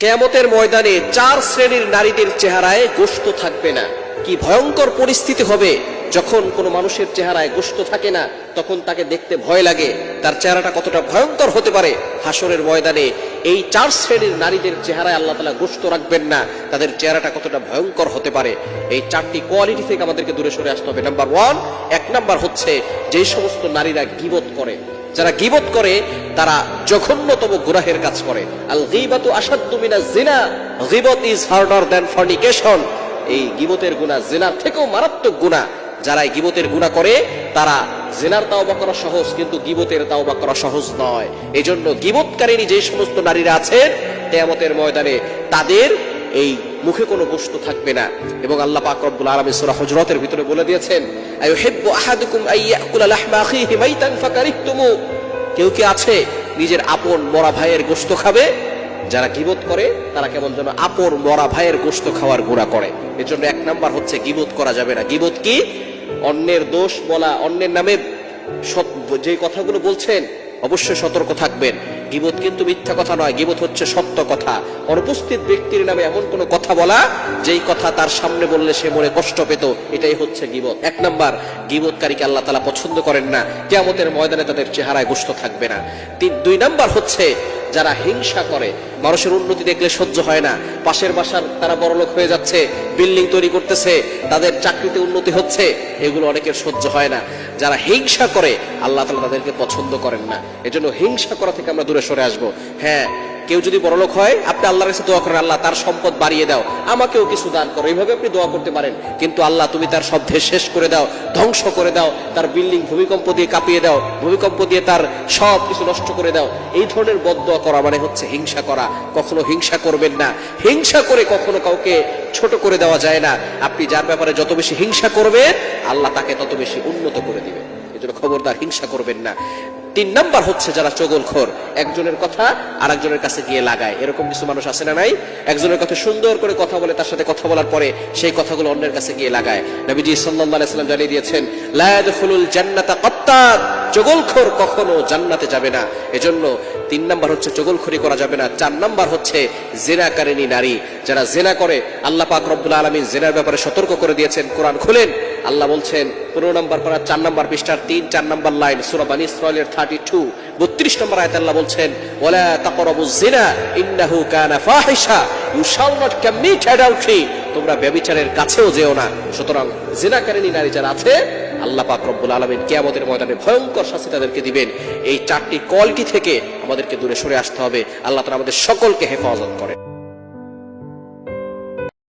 কেয়ামতের ময়দানে চার শ্রেণির নারীদের চেহারায় গোস্ত থাকবে না। কি ভয়ঙ্কর পরিস্থিতি হবে যখন কোনো মানুষের চেহারায় গোস্ত থাকে না, তখন তাকে দেখতে ভয় লাগে। তার চেহারাটা কতটা ভয়ঙ্কর হতে পারে? হাসরের ময়দানে এই চার শ্রেণির নারীদের চেহারায় আল্লাহ তালা গোস্ত রাখবেন না। তাদের চেহারাটা কতটা ভয়ঙ্কর হতে পারে? এই চারটি কোয়ালিটি থেকে আমাদেরকে দূরে সরে আসতে হবে। নাম্বার ওয়ান, এক নাম্বার হচ্ছে যেই সমস্ত নারীরা গিবত করে। যারা গিবত করে, তারা জঘন্যতম গুনাহের কাজ করে। আল গিবাতু আসাদ্দু মিনাজ জিনা। গিবত ইজ হার্ডার দ্যান ফর্নিকেশন। এই গিবতের গুনাহ জিনার থেকেও মারাত্মক গুনাহ। যারা এই গিবতের গুনাহ করে, তারা জেনার তাওবা করা সহজ, কিন্তু গিবতের তাওবা করা সহজ নয়। এজন্য গিবতকারিনী যে সমস্ত নারীরা আছেন তেয়ামতের ময়দানে তাদের এই মুখে কোনো বস্তু থাকবে না। এবং আল্লাহ পাক রব্বুল আলামিন সূরা হুজরাতের ভিতরে বলে দিয়েছেন আইয়ুহিব্বু আহাদুকুম আইয়াকুলা লাহমা আখিহি মাইতান ফাকারিহতুমু। কেউ কি আছে নিজের আপন মরা ভাইয়ের গোশত খাবে? যারা গিবত করে, তারা কেমন যেন আপন মরা ভাইয়ের গোশত খাওয়ার গুণা করে। এর জন্য এক নাম্বার হচ্ছে গিবত করা যাবে না। গিবত কি? অন্যের দোষ বলা, অন্যের নামে যে কথাগুলো বলছেন, অবশ্যই সতর্ক থাকবেন। গিবত কিন্তু মিথ্যা কথা নয়, গিবত হচ্ছে সত্য কথা। অনুপস্থিত ব্যক্তির নামে এমন কোনো কথা বলা, যেই কথা তার সামনে বললে সে মনে কষ্ট পেত, এটাই হচ্ছে গিবত। এক নাম্বার, গিবতকারীকে আল্লাহ তালা পছন্দ করেন না, কেয়ামতের ময়দানে তাদের চেহারায় গোষ্ঠ থাকবে না। তিন দুই নাম্বার হচ্ছে যারা হিংসা করে, মানুষের উন্নতি দেখলে সহ্য হয় না। পাশের বাসার তারা বড়লোক হয়ে যাচ্ছে, বিল্ডিং তৈরি করতেছে, তাদের চাকরিতে উন্নতি হচ্ছে, এগুলো অনেকের সহ্য হয় না। যারা হিংসা করে, আল্লাহ তালা তাদেরকে পছন্দ করেন না। এজন্য হিংসা করা থেকে আমরা দূরে সরে আসব। হ্যাঁ কেউ যদি বড়লোক হয়, আপনি আল্লাহর কাছে দোয়া করেন, আল্লাহ, তার সম্পদ বাড়িয়ে দাও। আমাকেও কিছু দান করো। এইভাবে আপনি দোয়া করতে পারেন। কিন্তু আল্লাহ, তুমি তার সব শেষ করে দাও, ধ্বংস করে দাও, তার বিল্ডিং ভূমিকম্প দিয়ে কাঁপিয়ে দাও, ভূমিকম্প দিয়ে তার সব কিছু নষ্ট করে দাও। এই ধরনের বদদোয়া করা মানে হচ্ছে হিংসা করা। কখনো হিংসা করবেন না। হিংসা করে কখনো কাউকে ছোট করে দেওয়া যায় না। আপনি যার ব্যাপারে যত বেশি হিংসা করবেন, আল্লাহ তাকে তত বেশি উন্নত করে দিবে এই জন্য খবরদার, হিংসা করবেন না। তিন নাম্বার হচ্ছে যারা চগলখোর। একজনের কথা আর একজনের কাছে গিয়ে লাগায়। এরকম কিছু মানুষ আছে না নাই? একজনের কথা সুন্দর করে কথা বলে, তার সাথে কথা বলার পরে সেই কথাগুলো অন্যের কাছে গিয়ে লাগায়। নবীজি সাল্লাহ সাল্লাম জানিয়ে দিয়েছেন লায়াদ জান্নাতা কাত্তাত চগলখোর কখনো জান্নাতে যাবে না। এজন্য তিন নাম্বার হচ্ছে চগলখড়ি করা যাবে না। চার নাম্বার হচ্ছে জেনাকারিনী নারী। যারা জেনা করে, আল্লাহ পাক রব্বুল আলামিন জেনার ব্যাপারে সতর্ক করে দিয়েছেন। কোরআন খুলেন। আল্লাহ বলছেন, পনেরো নম্বর পারা, চার নম্বর পৃষ্ঠার তিন, চার নম্বর লাইন, সুরা বানি ইসরায়েলের থার্টি টু বত্রিশ নম্বর আয়াত আল্লাহ বলছেন, ওয়ালা তাকরাবু জিনা ইন্নাহু কানা ফাহিশা, you shall not commit adultery. তোমরা ব্যভিচারের কাছেও যেও না। সুতরাং জিনাকারিনী নারী যারা আছে আল্লাহ পাক রব্বুল আলামিন কেয়ামতের ময়দানে ভয়ঙ্কর শাস্তি তাদেরকে দিবেন। এই চারটি কলটি থেকে আমাদেরকে দূরে সরে আসতে হবে। আল্লাহ তারা আমাদের সকলকে হেফাজত করে